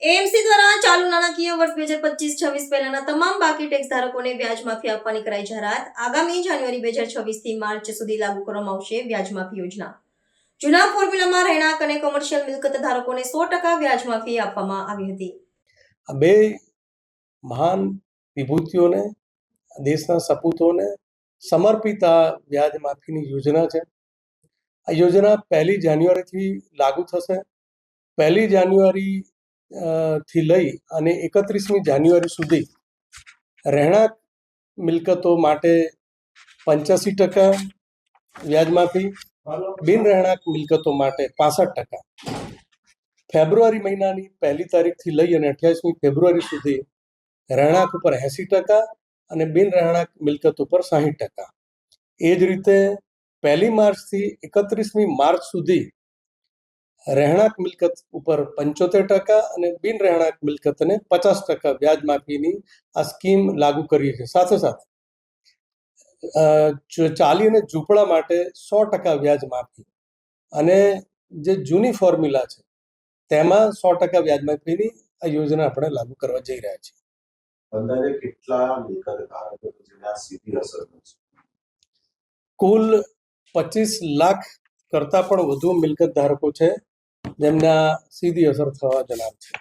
નાણાકીય વર્ષ બે હજાર પચીસ, છવ્વીસ પહેલાના તમામ બાકી ટેક્સ ધારકોને વ્યાજ માફી આપવાની કરાઈ જાહેરાત. આગામી જાન્યુઆરી બે હજાર છવ્વીસથી માર્ચ સુધી લાગુ કરવામાં આવશે વ્યાજ માફી યોજના. જૂના ફોર્મ્યુલામાં રહેણાંક અને કોમર્શિયલ મિલકત ધારકોને સો ટકા વ્યાજ માફી આપવામાં આવી હતી. આ બે મહાન વિભૂતિઓને, દેશના સપૂતોને સમર્પિત આ વ્યાજ માફીની યોજના છે. આ યોજના પહેલી જાન્યુઆરીથી લાગુ થશે. પહેલી જાન્યુઆરી થી લઈ અને એકત્રીસમી જાન્યુઆરી સુધી રહેણાંક મિલકતો માટે પંચ્યાસી ટકા વ્યાજમાંથી બિન રહેણાંક મિલકતો માટે પાસઠ ટકા. ફેબ્રુઆરી મહિનાની પહેલી તારીખથી લઈ અને અઠ્યાવીસમી ફેબ્રુઆરી સુધી રહેણાંક ઉપર એંસી ટકા અને બિન રહેણાંક મિલકત ઉપર સાહીઠ ટકા. એ જ રીતે પહેલી માર્ચથી એકત્રીસમી માર્ચ સુધી રહેણાંક મિલકત ઉપર પંચોતેર ટકા અને બિન રહેણાંક મિલકતને પચાસ ટકા વ્યાજ માફીની આ સ્કીમ લાગુ કરી છે. સાથે સાથે ચાલી અને ઝૂંપડા માટે સો ટકા વ્યાજ માફી અને જે જૂની ફોર્મ્યુલા છે તેમાં સો ટકા વ્યાજ માફીની આ યોજના આપણે લાગુ કરવા જઈ રહ્યા છીએ. અંદાજે કેટલા મિલકત ધારકો કે જેને આ સીધી અસર કુલ પચીસ લાખ કરતાં પણ વધુ મિલકત ધારકો છે. જેમને સીધી અસર થવા જનાર છે.